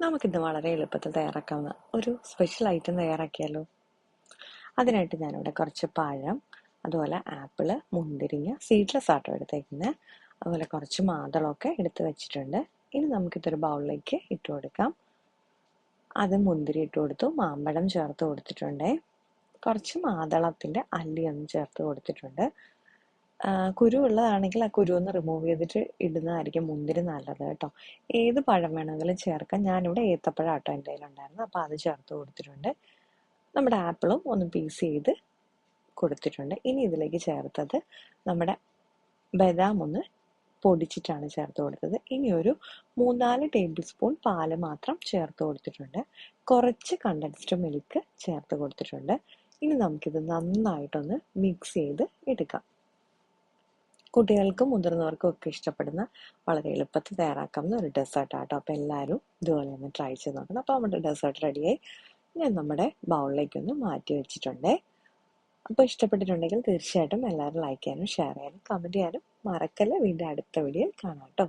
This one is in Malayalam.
നമുക്കിന്ന് വളരെ എളുപ്പത്തിൽ തയ്യാറാക്കാവുന്ന ഒരു സ്പെഷ്യൽ ഐറ്റം തയ്യാറാക്കിയാലോ? അതിനായിട്ട് ഞാനിവിടെ കുറച്ച് പഴം അതുപോലെ ആപ്പിൾ മുന്തിരിങ്ങ സീഡ്ലെസ് ആട്ടോ എടുത്തേക്കുന്നത് അതുപോലെ കുറച്ച് മാതളമൊക്കെ എടുത്ത് വെച്ചിട്ടുണ്ട്. ഇനി നമുക്കിതൊരു ബൗളിലേക്ക് ഇട്ട് കൊടുക്കാം. അത് മുന്തിരി ഇട്ട് കൊടുത്തു മാമ്പഴം ചേർത്ത് കൊടുത്തിട്ടുണ്ട്. കുറച്ച് മാതളത്തിന്റെ അല്ലി ഒന്ന് ചേർത്ത് കൊടുത്തിട്ടുണ്ട്. കുരു ഉള്ളതാണെങ്കിൽ ആ കുരു ഒന്ന് റിമൂവ് ചെയ്തിട്ട് ഇടുന്നതായിരിക്കും മുന്തിരി നല്ലത് കേട്ടോ. ഏത് പഴം വേണമെങ്കിലും ചേർക്കാം. ഞാനിവിടെ ഏത്തപ്പഴം ആട്ടോ എന്റെ കയ്യിലുണ്ടായിരുന്നു അപ്പോൾ അത് ചേർത്ത് കൊടുത്തിട്ടുണ്ട്. നമ്മുടെ ആപ്പിളും ഒന്ന് പീസ് ചെയ്ത് കൊടുത്തിട്ടുണ്ട്. ഇനി ഇതിലേക്ക് ചേർത്തത് നമ്മുടെ ബദാം ഒന്ന് പൊടിച്ചിട്ടാണ് ചേർത്ത് കൊടുത്തത്. ഇനി ഒരു മൂന്നാൽ ടേബിൾ സ്പൂൺ പാൽ മാത്രം ചേർത്ത് കൊടുത്തിട്ടുണ്ട്. കുറച്ച് കണ്ടൻസ്ഡ് മിൽക്ക് ചേർത്ത് കൊടുത്തിട്ടുണ്ട്. ഇനി നമുക്കിത് നന്നായിട്ടൊന്ന് മിക്സ് ചെയ്ത് എടുക്കാം. കുട്ടികൾക്കും മുതിർന്നവർക്കും ഒക്കെ ഇഷ്ടപ്പെടുന്ന വളരെ എളുപ്പത്തിൽ തയ്യാറാക്കാവുന്ന ഒരു ഡെസേർട്ട് ആട്ടോ അപ്പോൾ എല്ലാവരും ഇതുപോലെ ഒന്ന് ട്രൈ ചെയ്ത് നോക്കണം. അപ്പോൾ നമ്മുടെ ഡെസേർട്ട് റെഡിയായി. ഞാൻ നമ്മുടെ ബൗളിലേക്കൊന്ന് മാറ്റി വെച്ചിട്ടുണ്ട്. അപ്പോൾ ഇഷ്ടപ്പെട്ടിട്ടുണ്ടെങ്കിൽ തീർച്ചയായിട്ടും എല്ലാവരും ലൈക്ക് ചെയ്യാനും ഷെയർ ചെയ്യാനും കമന്റ് ചെയ്യാനും മറക്കല്ല. വീണ്ടും അടുത്ത വീഡിയോയിൽ കാണാം കേട്ടോ